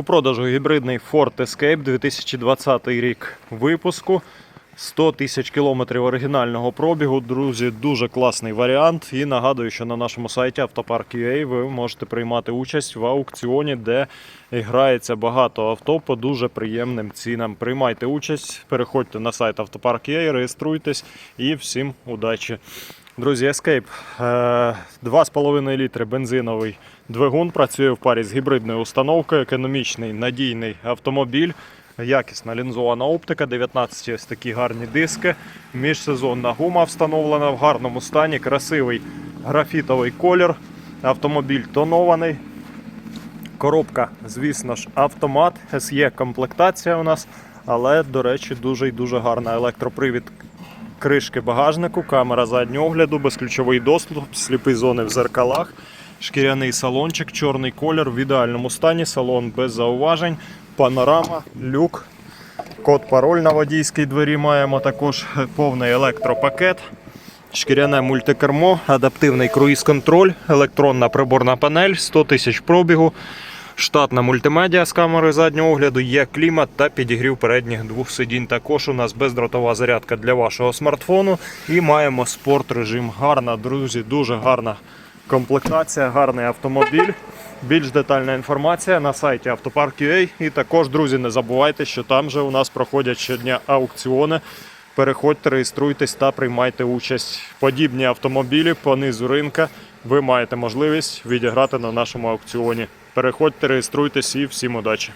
У продажу гібридний Ford Escape 2020 рік випуску. 100 тисяч кілометрів оригінального пробігу. Друзі, дуже класний варіант. І нагадую, що на нашому сайті Автопарк.ua ви можете приймати участь в аукціоні, де грається багато авто по дуже приємним цінам. Приймайте участь, переходьте на сайт Автопарк.ua, реєструйтесь і всім удачі. Друзі, Escape е, 2,5 літри бензиновий двигун працює в парі з гібридною установкою, економічний надійний автомобіль. Якісна лінзована оптика, 19 ось такі гарні диски. Міжсезонна гума встановлена в гарному стані, красивий графітовий колір. Автомобіль тонований. Коробка, звісно ж, автомат. SE комплектація у нас, але, до речі, дуже і дуже гарна електропривід кришки багажнику, камера заднього огляду, безключовий доступ, сліпі зони в зеркалах, шкіряний салончик, чорний колір в ідеальному стані, салон без зауважень, панорама, люк. Код пароль на водійській двері маємо також повний електропакет. Шкіряне мультикермо, адаптивний круїз-контроль, електронна приборна панель, 100 тисяч пробігу, штатна мультимедіа з камери заднього огляду, є клімат та підігрів передніх двох сидінь. Також у нас бездротова зарядка для вашого смартфону. І маємо спорт режим. Гарна, друзі, дуже гарна комплектація, гарний автомобіль. Більш детальна інформація на сайті Автопарк.ua. І також, друзі, не забувайте, що там же у нас проходять щодня аукціони. Переходьте, реєструйтесь та приймайте участь. Подібні автомобілі по низу ринка ви маєте можливість відіграти на нашому аукціоні. Переходьте, реєструйтесь і всім удачі!